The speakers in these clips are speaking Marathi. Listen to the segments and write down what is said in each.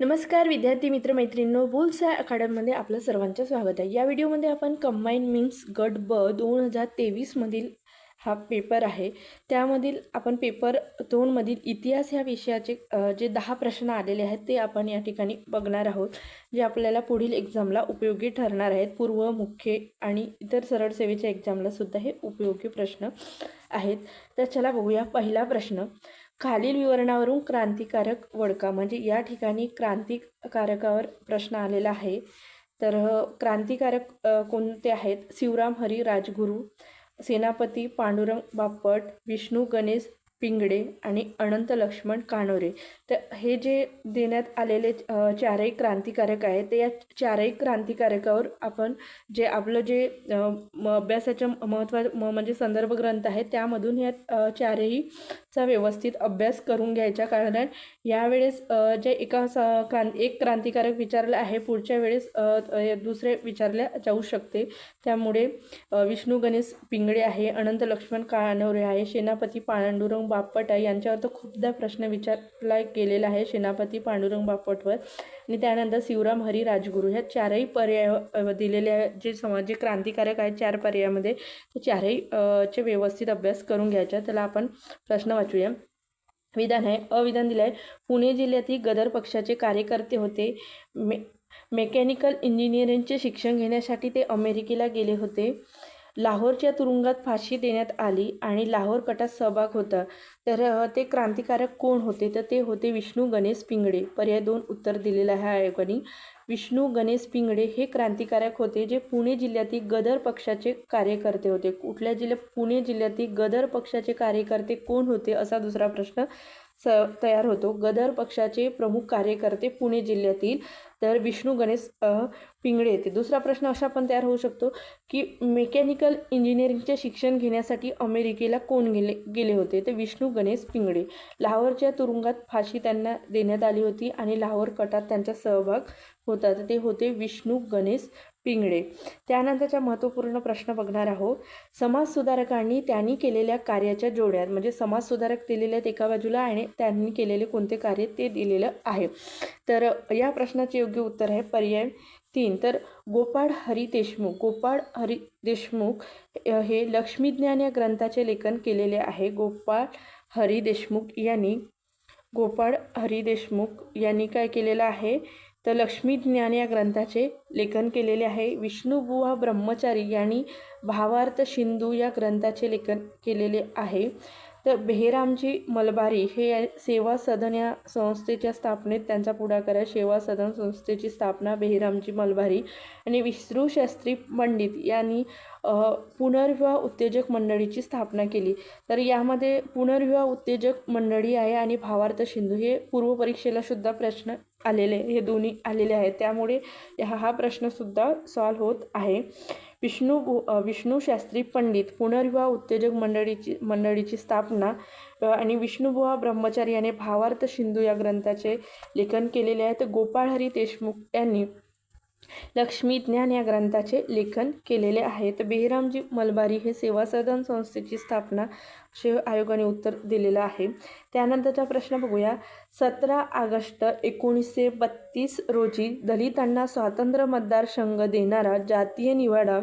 नमस्कार विद्यार्थी मित्र मैत्रिणींनो बुल्स अकॅडमीमध्ये आपलं सर्वांचं स्वागत आहे. या व्हिडिओमध्ये आपण कंबाईन मीन्स गट ब दोन हजार तेवीसमधील हा पेपर आहे. त्यामधील आपण पेपर दोनमधील इतिहास ह्या विषयाचे जे दहा प्रश्न आलेले आहेत ते आपण या ठिकाणी बघणार आहोत. जे आपल्याला पुढील एक्झामला उपयोगी ठरणार आहेत. पूर्व मुख्य आणि इतर सरळ सेवेच्या एक्झामलासुद्धा हे उपयोगी प्रश्न आहेत. तर चला बघूया पहिला प्रश्न. खालील विवरणावरून क्रांतिकारक वडका म्हणजे या ठिकाणी क्रांतिकारकावर प्रश्न आलेला आहे. तर क्रांतिकारक कोणते आहेत? शिवराम हरी राजगुरू सेनापती पांडुरंग बापट विष्णू गणेश पिंगडे आणि अनंत लक्ष्मण कानोरे. तर हे जे देण्यात आलेले चारही क्रांतिकारक आहेत ते या चारही क्रांतिकारकावर आपण जे आपलं जे म अभ्यासाच्या महत्त्वा म म्हणजे संदर्भ ग्रंथ आहे त्यामधून या चारहीचा व्यवस्थित अभ्यास करून घ्यायचा कारण यावेळेस जे एका स क्रां एक क्रांतिकारक विचारलं आहे पुढच्या वेळेस दुसरे विचारल्या जाऊ शकते. त्यामुळे विष्णू गणेश पिंगळे आहे अनंत लक्ष्मण कानवरे आहे सेनापती पांडुरंग बापट आहे यांच्यावर तर खूपदा प्रश्न विचारला गेलेला आहे सेनापती पांडुरंग बापटवर. आणि त्यानंतर शिवराम हरी राजगुरू ह्या चारही पर्याय दिलेल्या दिलेले जे समाज जे क्रांतिकारक आहेत चार पर्यायामध्ये ते चारही चे व्यवस्थित अभ्यास करून घ्यायचा. त्याला आपण प्रश्न वाचूया. विधान आहे अविधान दिलं आहे. पुणे जिल्ह्यातील गदर पक्षाचे कार्यकर्ते होते. मे मेकॅनिकल इंजिनिअरिंगचे शिक्षण घेण्यासाठी ते अमेरिकेला गेले होते. लाहोरच्या तुरुंगात फाशी देण्यात आली आणि लाहोर कटात सहभाग होता. तर ते क्रांतिकारक कोण होते? तर ते होते विष्णू गणेश पिंगडे. पर्याय दोन उत्तर दिलेलं आहे आयोगाने. विष्णू गणेश पिंगडे हे क्रांतिकारक होते जे पुणे जिल्ह्यातील गदर पक्षाचे कार्यकर्ते होते. कुठल्या जिल्ह्यात? पुणे जिल्ह्यातील गदर पक्षाचे कार्यकर्ते कोण होते असा दुसरा प्रश्न स तयार होतो. गदर पक्षाचे प्रमुख कार्यकर्ते पुणे जिल्ह्यातील तर विष्णू गणेश पिंगळे येते. दुसरा प्रश्न असा पण तयार होऊ शकतो की मेकॅनिकल इंजिनिअरिंगचे शिक्षण घेण्यासाठी अमेरिकेला कोण गेले गेले होते? ते विष्णू गणेश पिंगळे. लाहोरच्या तुरुंगात फाशी त्यांना देण्यात आली होती आणि लाहोर कटात त्यांचा सहभाग होता. तर ते होते विष्णू गणेश पिंगळे. त्यानंतरचा महत्त्वपूर्ण प्रश्न बघणार आहोत. समाजसुधारकांनी त्यांनी केलेल्या कार्याच्या जोड्यात म्हणजे समाजसुधारक दिलेले आहेत एका बाजूला आणि त्यांनी केलेले कोणते कार्य ते दिलेलं आहे. तर या प्रश्नाचे योग्य उत्तर आहे पर्याय तीन. तर गोपाळ हरी देशमुख गोपाळ हरी देशमुख हे लक्ष्मीज्ञान या ग्रंथाचे लेखन केलेले आहे. गोपाळ हरी देशमुख यांनी गोपाळ हरी देशमुख यांनी काय केलेलं आहे? तर लक्ष्मी ज्ञान या ग्रंथाचे लेखन केलेले आहे. विष्णुबुवा ब्रह्मचारी यांनी भावार्थ सिंधू या ग्रंथाचे लेखन केलेले आहे. तर बेहरामजी मलबारी हे सेवा सदन या संस्थेच्या स्थापनेत त्यांचा पुढाकार आहे. सेवा सदन संस्थेची स्थापना बेहरामजी मलबारी आणि विष्णू शास्त्री पंडित यांनी पुनर्विवाह उत्तेजक मंडळीची स्थापना केली. तर यामध्ये पुनर्विवाह उत्तेजक मंडळी आहे आणि भावार्थ सिंधू हे पूर्वपरीक्षेला सुद्धा प्रश्न आलेले हे दोन्ही आलेले आहेत. त्यामुळे हा हा प्रश्नसुद्धा सॉल्व होत आहे. विष्णू विष्णू शास्त्री पंडित पुनर्विवाह उत्तेजक मंडळीची मंडळीची स्थापना आणि विष्णुबुवा ब्रह्मचारी याने भावार्थ सिंधू या ग्रंथाचे लेखन केलेले आहे तर गोपाळ हरी देशमुख यांनी लक्ष्मी ज्ञान या ग्रंथाचे लेखन केलेले आहेत बेहरामजी मलबारी हे सेवा सदन संस्थेची स्थापना शिव आयोगाने उत्तर दिलेलं आहे. त्यानंतरचा प्रश्न बघूया. सतरा ऑगस्ट एकोणीसशे बत्तीस रोजी दलितांना स्वातंत्र्य मतदारसंघ देणारा जातीय निवाडा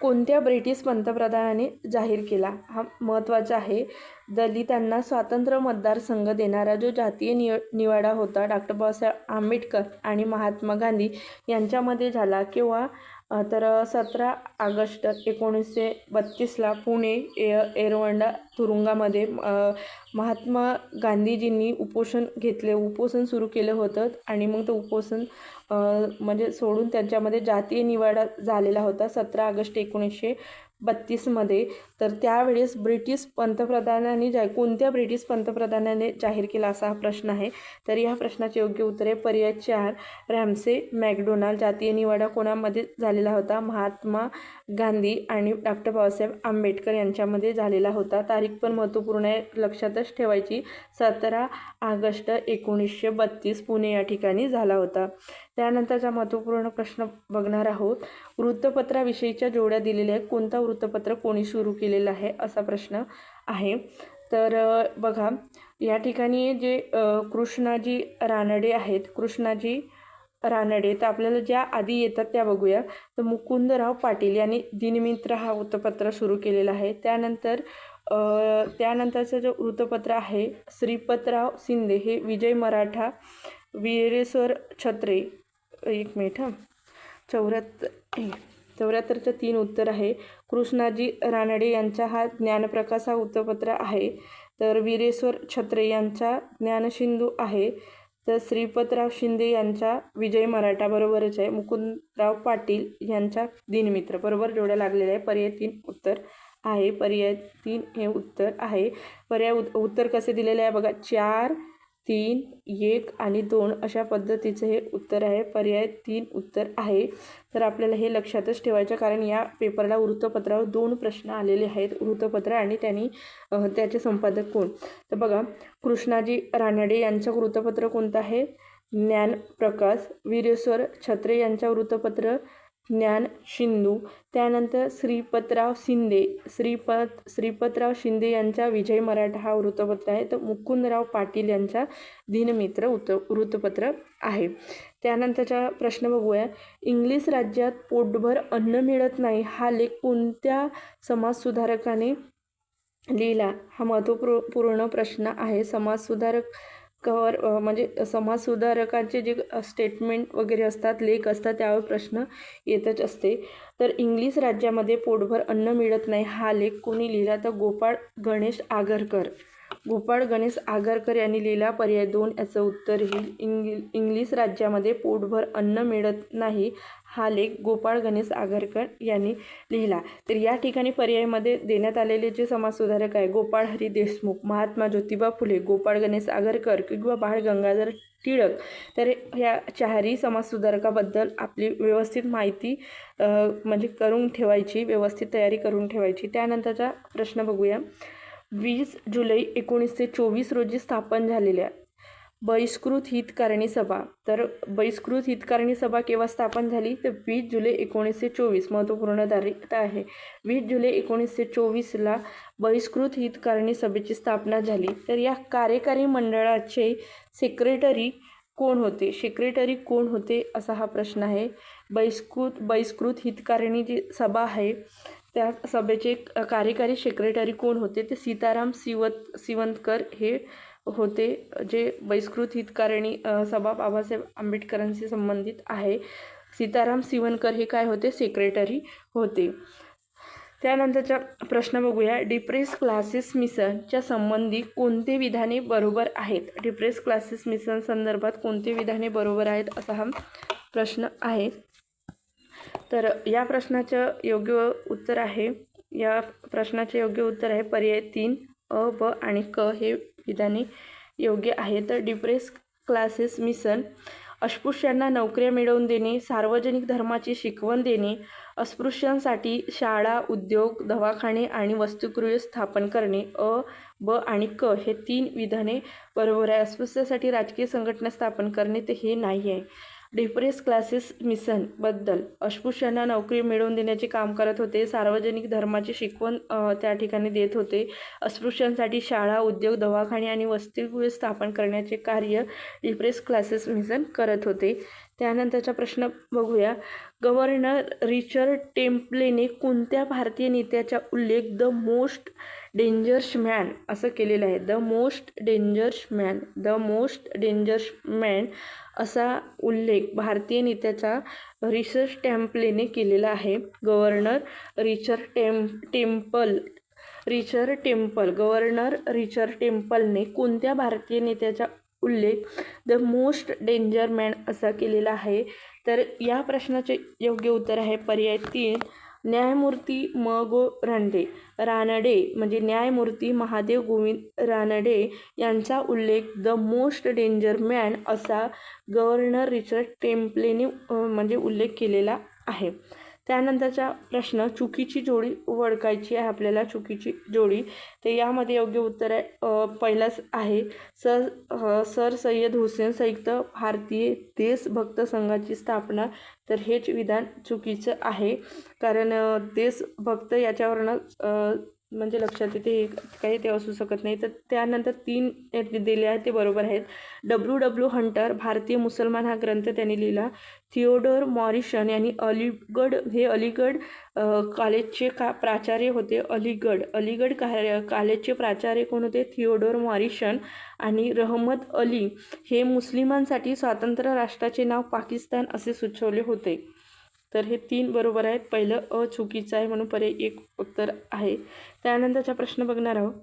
कोणत्या ब्रिटिश पंतप्रधानाने जाहीर केला? हा महत्त्वाचा आहे. दलितांना स्वातंत्र्य मतदारसंघ देणारा जो जातीय निव निवाडा होता डॉक्टर बाबासाहेब आंबेडकर आणि महात्मा गांधी यांच्यामध्ये झाला किंवा तर सतरा ऑगस्ट एकोणीसशे बत्तीसला पुणे ए एरवंडा तुरुंगामध्ये महात्मा गांधीजींनी उपोषण घेतले. उपोषण सुरू केलं होतं आणि मग ते उपोषण म्हणजे सोडून त्यांच्यामध्ये जातीय निवाडा झालेला होता सतरा ऑगस्ट एकोणीसशे बत्तीसमध्ये तर त्यावेळेस ब्रिटिश पंतप्रधानांनी जा कोणत्या ब्रिटिश पंतप्रधानाने जाहीर केला असा हा प्रश्न आहे? तर या प्रश्नाचे योग्य उत्तर आहे पर्याय चार रॅम्से मॅकडोनाल्ड जातीय निवाडा कोणामध्ये झालेला होता? महात्मा गांधी आणि डॉक्टर बाबासाहेब आंबेडकर यांच्यामध्ये झालेला होता. तारीख पण महत्त्वपूर्ण आहे लक्षातच ठेवायची. सतरा ऑगस्ट एकोणीसशे बत्तीस पुणे या ठिकाणी झाला होता. त्यानंतरचा महत्त्वपूर्ण प्रश्न बघणार आहोत. वृत्तपत्राविषयीच्या जोड्या दिलेल्या आहेत. कोणता वृत्तपत्र कोणी सुरू केलेलं आहे असा प्रश्न आहे. तर बघा या ठिकाणी जे कृष्णाजी रानडे आहेत. कृष्णाजी रानडे तर आपल्याला ज्या आधी येतात त्या बघूया. तर मुकुंदराव पाटील यांनी दिनमित्र हा वृत्तपत्र सुरू केलेला आहे. त्यानंतर त्यानंतरचं जे वृत्तपत्र आहे श्रीपतराव शिंदे हे विजय मराठा वीरेश्वर छत्रे एक मिनिट हां. चौऱ्याहत्तर चौऱ्याहत्तरचं तीन उत्तर आहे. कृष्णाजी रानडे यांचा हा ज्ञानप्रकाश हा वृत्तपत्र आहे. तर वीरेश्वर छत्रे यांचा ज्ञानसिंधू आहे. तर श्रीपतराव शिंदे यांचा विजय मराठा बरोबरच आहे. मुकुंदराव पाटील यांचा दिनमित्र बरोबर? जोड्या लागलेल्या आहे पर्याय तीन उत्तर आहे. पर्याय तीन हे उत्तर आहे. पर्याय उत उत्तर कसे दिलेले आहे? बघा चार तीन एक आणि दोन अशा पद्धतीचं हे उत्तर आहे. पर्याय तीन उत्तर आहे. तर आपल्याला हे लक्षातच ठेवायचं कारण या पेपरला वृत्तपत्रावर दोन प्रश्न आलेले आहेत. वृत्तपत्र आणि त्यांनी त्याचे संपादक कोण? तर बघा कृष्णाजी रानडे यांचं वृत्तपत्र कोणतं आहे? ज्ञानप्रकाश वीरेश्वर छत्रे यांचं वृत्तपत्र ज्ञान शिंदू त्यानंतर श्रीपतराव शिंदे श्रीपत श्रीपतराव शिंदे यांचा विजय मराठा हा वृत्तपत्र आहे. तर मुकुंदराव पाटील यांचा दिनमित्र वृत्त वृत्तपत्र आहे. त्यानंतरचा प्रश्न बघूया. इंग्लिश राज्यात पोटभर अन्न मिळत नाही हा लेख कोणत्या समाजसुधारकाने लिहिला? हा महत्त्वपूर्ण पूर्ण प्रश्न आहे. समाजसुधारक कवर म्हणजे समाजसुधारकांचे जे स्टेटमेंट वगैरे असतात लेख असतात त्यावर प्रश्न येतच असते. तर इंग्लिश राज्यामध्ये पोटभर अन्न मिळत नाही हा लेख कोणी लिहिला? तर गोपाळ गणेश आगरकर. गोपाळ गणेश आगरकर यांनी लिहिला पर्याय दोन याचं उत्तर येईल इंग्लि इंग्लिश राज्यामध्ये पोटभर अन्न मिळत नाही हा लेख गोपाळ गणेश आगरकर यांनी लिहिला. तर या ठिकाणी पर्यायमध्ये देण्यात आलेले जे समाजसुधारक आहे गोपाळ हरी देशमुख महात्मा ज्योतिबा फुले गोपाळ गणेश आगरकर किंवा बाळ गंगाधर टिळक तर ह्या चारही समाजसुधारकाबद्दल आपली व्यवस्थित माहिती म्हणजे करून ठेवायची व्यवस्थित तयारी करून ठेवायची. त्यानंतरचा प्रश्न बघूया. वीस जुलै एकोणीसशे चोवीस रोजी स्थापन झालेल्या बहिष्कृत हितकारणी सभा. तर बहिष्कृत हितकारणी सभा केव्हा स्थापन झाली? तर वीस जुलै एकोणीसशे चोवीस महत्त्वपूर्ण तारीख आहे. वीस जुलै एकोणीसशे चोवीसला बहिष्कृत हितकारणी सभेची स्थापना झाली. तर या कार्यकारी मंडळाचे सेक्रेटरी कोण होते? सेक्रेटरी कोण होते? असा हा प्रश्न आहे. बहिष्कृत बहिष्कृत हितकारिणी जी सभा आहे त्या सभेचे कार्यकारी सेक्रेटरी कोण होते? ते सीताराम सिवत सिवंतकर हे होते जे बहिष्कृत हितकारणी सभा बाबासाहेब आंबेडकरांशी संबंधित आहे. सीताराम सिवनकर हे काय होते? सेक्रेटरी होते. त्यानंतरचा प्रश्न बघूया. डिप्रेस क्लासेस मिशनच्या संबंधी कोणते विधाने बरोबर आहेत? डिप्रेस क्लासेस मिशन संदर्भात कोणते विधाने बरोबर आहेत? असा हा प्रश्न आहे. तर या प्रश्नाचं योग्य उत्तर आहे. या प्रश्नाचे योग्य उत्तर आहे. पर्याय तीन अ ब आणि क हे विधाने योग्य आहे. तर डिप्रेस क्लासेस मिसन अस्पृश्यांना नोकऱ्या मिळवून देणे सार्वजनिक धर्माची शिकवण देणे अस्पृश्यांसाठी शाळा उद्योग दवाखाने आणि वस्तुगृह स्थापन करणे अ ब आणि क हे तीन विधाने बरोबर आहे. अस्पृश्यासाठी राजकीय संघटना स्थापन करणे ते हे नाही आहे. डिप्रेस क्लासेस मिशनबद्दल अस्पृश्यांना नोकरी मिळवून देण्याचे काम करत होते. सार्वजनिक धर्माची शिकवण त्या ठिकाणी देत होते. अस्पृश्यांसाठी शाळा उद्योग दवाखाने आणि वसतिगृहे स्थापन करण्याचे कार्य डिप्रेस क्लासेस मिशन करत होते. त्यानंतरचा प्रश्न बघूया. गव्हर्नर रिचर्ड टेम्पलेने कोणत्या भारतीय नेत्याचा उल्लेख द मोस्ट डेंजर्स मॅन असं केलेलं आहे. The most dangerous man the most dangerous man असा उल्लेख भारतीय नेत्याचा रिसर्च टेम्पलेने केलेला आहे. गव्हर्नर रिचर्ड टेम Temple Richard Temple governor Richard टेम्पलने कोणत्या भारतीय नेत्याचा उल्लेख द मोस्ट डेंजर मॅन असा केलेला आहे? तर या प्रश्नाचे योग्य उत्तर आहे पर्याय तीन. न्यायमूर्ती म. गो. रानडे रानडे म्हणजे न्यायमूर्ती महादेव गोविंद रानडे यांचा उल्लेख द मोस्ट डेंजर मॅन असा गव्हर्नर रिचर्ड टेम्पलेने म्हणजे उल्लेख केलेला आहे. त्यानंतरचा प्रश्न चुकीची जोडी ओळखायची आहे आपल्याला चुकीची जोडी. तर यामध्ये योग्य उत्तर आहे. पहिलाच आहे. सर सर सय्यद हुसेन संयुक्त भारतीय देशभक्त संघाची स्थापना. तर हेच विधान चुकीचं आहे. कारण देशभक्त याच्यावरनं म्हणजे लक्षात येते काही ते असू शकत नाही. तर त्यानंतर तीन दिले आहेत ते बरोबर आहेत. डब्ल्यू डब्ल्यू हंटर भारतीय मुसलमान हा ग्रंथ त्यांनी लिहिला. थिओडोर मॉरिशन यांनी अलीगड हे अलीगड कॉलेजचे का प्राचार्य होते? अलीगड अलीगड कार्य कॉलेजचे प्राचार्य कोण होते? थिओडोर मॉरिशन आणि रहमत अली. हे मुस्लिमांसाठी स्वातंत्र्य राष्ट्राचे नाव पाकिस्तान असे सुचवले होते. तर हे तीन बरोबर आहेत. पहिलं अ चुकीचं आहे म्हणून पर्याय एक उत्तर आहे. त्यानंतरचा प्रश्न बघणार आहोत.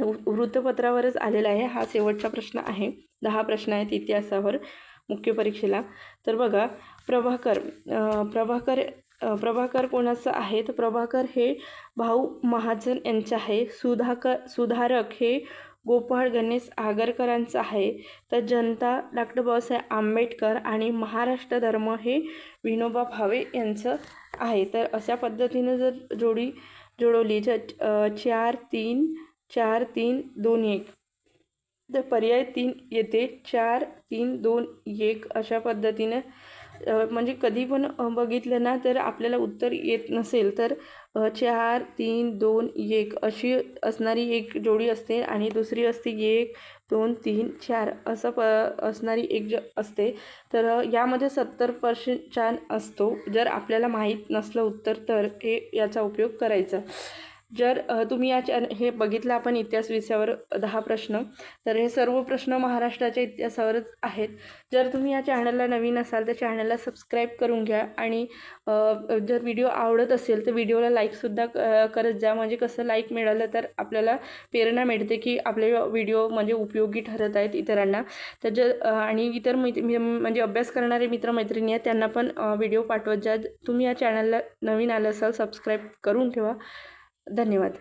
वृ- वृत्तपत्रावरच आलेला आहे. हा शेवटचा प्रश्न आहे. दहा प्रश्न आहेत इतिहासावर मुख्य परीक्षेला. तर बघा प्रभाकर प्रभाकर प्रभाकर कोणाचं आहे? तर प्रभाकर हे भाऊ महाजन यांचे आहे. सुधाकर सुधारक हे गोपाळ गणेश आगरकरांचं आहे. तर जनता डॉक्टर बाबासाहेब आंबेडकर आणि महाराष्ट्र धर्म हे विनोबा भावे यांचं आहे. तर अशा पद्धतीनं जर जोडी जुळवली तर चार तीन चार तीन दोन एक. तर पर्याय तीन येते. चार तीन दोन एक अशा पद्धतीनं म्हणजे कधी पण बघितलं ना तर आपल्याला उत्तर येत नसेल तर चार तीन दोन एक अशी असणारी एक जोडी असते आणि दुसरी असते एक दोन तीन चार असं प असणारी एक ज असते. तर यामध्ये सत्तर पर्सेंट छान असतो. जर आपल्याला माहीत नसलं उत्तर तर हे याचा उपयोग करायचा. जर तुम्ही या चॅन हे बघितलं आपण इतिहास विषयावर दहा प्रश्न तर हे सर्व प्रश्न महाराष्ट्राच्या इतिहासावरच आहेत. जर तुम्ही या चॅनलला नवीन असाल तर चॅनलला सबस्क्राईब करून घ्या आणि जर व्हिडिओ आवडत असेल तर व्हिडिओला लाईकसुद्धा क- करत जा. म्हणजे कसं लाईक मिळालं तर आपल्याला प्रेरणा मिळते की आपले व्हिडिओ म्हणजे उपयोगी ठरत आहेत इतरांना. तर जर आणि इतर मैत्री म्हणजे अभ्यास करणारे मित्रमैत्रिणी आहेत त्यांना पण व्हिडिओ पाठवत जा. तुम्ही या चॅनलला नवीन आलं असाल सबस्क्राईब करून ठेवा. धन्यवाद.